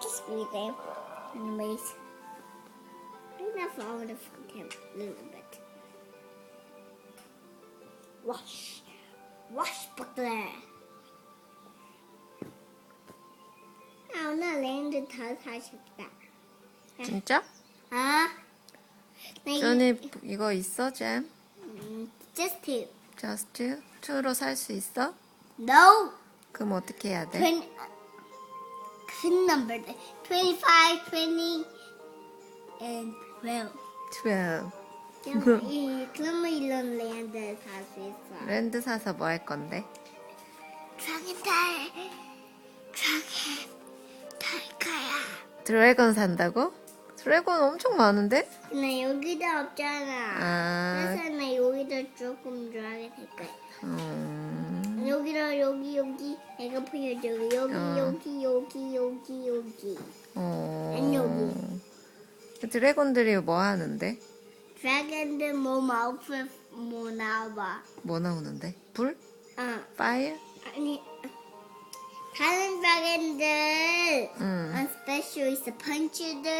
Just read them. Anyways, following the from him a little bit. Wash. Wash buckler. 아, 오늘 랜드 더 사셨다. 진짜? 아? 나 준이 이거 있어, 잼? 음, just two. 저스트 2로 살 수 있어? No. 그럼 어떻게 해야 돼? Twen- Good number. 25, 20, and 12. 12. 그럼 이- 그러면 이런 랜드 살수 있어. 랜드 사서 뭐 할 건데? 드래곤 탈, 드래곤 탈 거야. 드래곤 산다고? 드래곤 엄청 많은데? 근데 여기도 없잖아. 아, 그래서 나 여기도 조금 들어가게 될 거야. 음, 여기로 여기 여기 내가 보여줘 여기 어. 여기 여기 여기 여기 어. 아니, 여기. 드래곤들이 뭐 하는데? 드래곤들 몸 아웃핏 뭐 나와 뭐 나오는데? 불? 어 파이어? 아니 다른 드래곤들 응. 어, 스페셜 있어 펀치들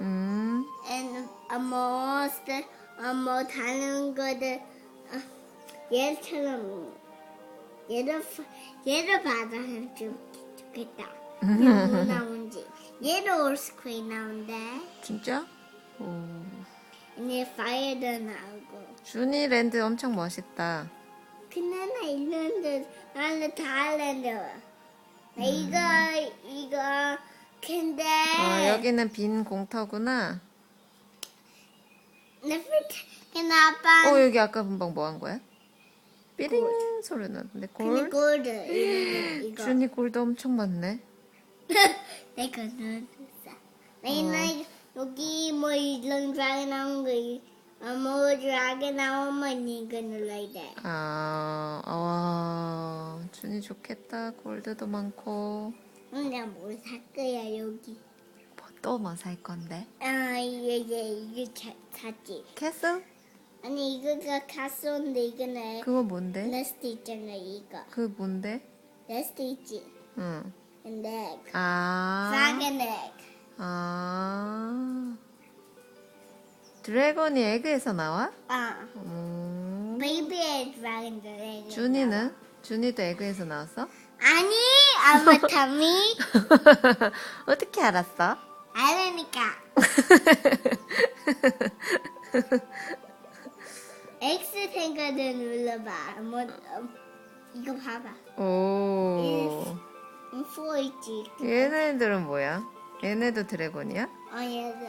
음, and 어 뭐 스페 어 뭐 다른 거들 어, 얘처럼 얘를 파- 얘를 받아면 좀 좋겠다 뭐 나온지 얘도 올스크이 나온대 진짜? 오. 이제 파이어도 나오고 준이 랜드 엄청 멋있다. 근데 나 있는데 나는 다일랜드 나 이거 이거 근데 어, 여기는 빈 공터구나. 내 근데 아빠 어, 여기 아까 금방 뭐 한 거야? 삐링 소리 나는데 근데 골? 골드 이거 이거 준이 골도 엄청 많네. 내가 눈었어 내가 여기 뭐 이런 드라이 나온 거 어, 뭐 드라이 나오면 이거 눌러야 돼 아, 와, 준이 좋겠다. 골드도 많고. 근데 뭘살 거야 여기 또 뭐 살 건데? 아 이게 이게 이게 자- 샀지 캐슬? 아니 이거가 가스인데 이거는 그거 뭔데? 네스트 있잖아 이거 그 뭔데? 네스트 있지 응. 근데 아. 드래곤 액 아. 드래곤이 에그에서 나와? 아 음. 베이비 의 드래곤 액 준이는? 준이도 에그에서 나왔어? 아니 아마타미 어떻게 알았어? 알으니까 X 생각을 눌러봐 뭐 어, 이거 봐봐 오. 음, 써 있지 얘네들은 뭐야? 얘네도 드래곤이야? 어 얘들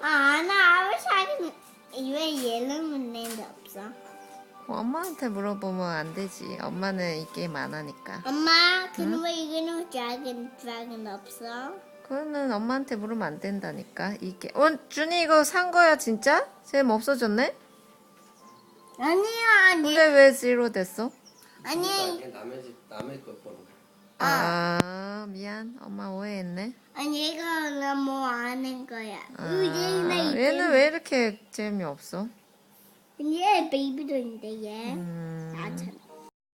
아 나 아버사는 왜 얘는 낸데 없어 엄마한테 물어보면 안 되지. 엄마는 이 게임 안 하니까. 엄마 근데 왜 이거는 드래곤 드래곤 없어 그거는 엄마한테 물으면 안 된다니까. 이게. 어, 준이 이거 산 거야 진짜? 쌤 없어졌네? 아니야 아니 근데 왜 제로 됐어? 아니 그러니까 남의 집 남의 거 보는 거야. 아, 미안. 엄마 오해했네. 아니 이거는 뭐 아는 거야 아, 얘는 얘는 왜 이렇게 재미없어? 얘 베이비도 있는데 얘 음, 나잖아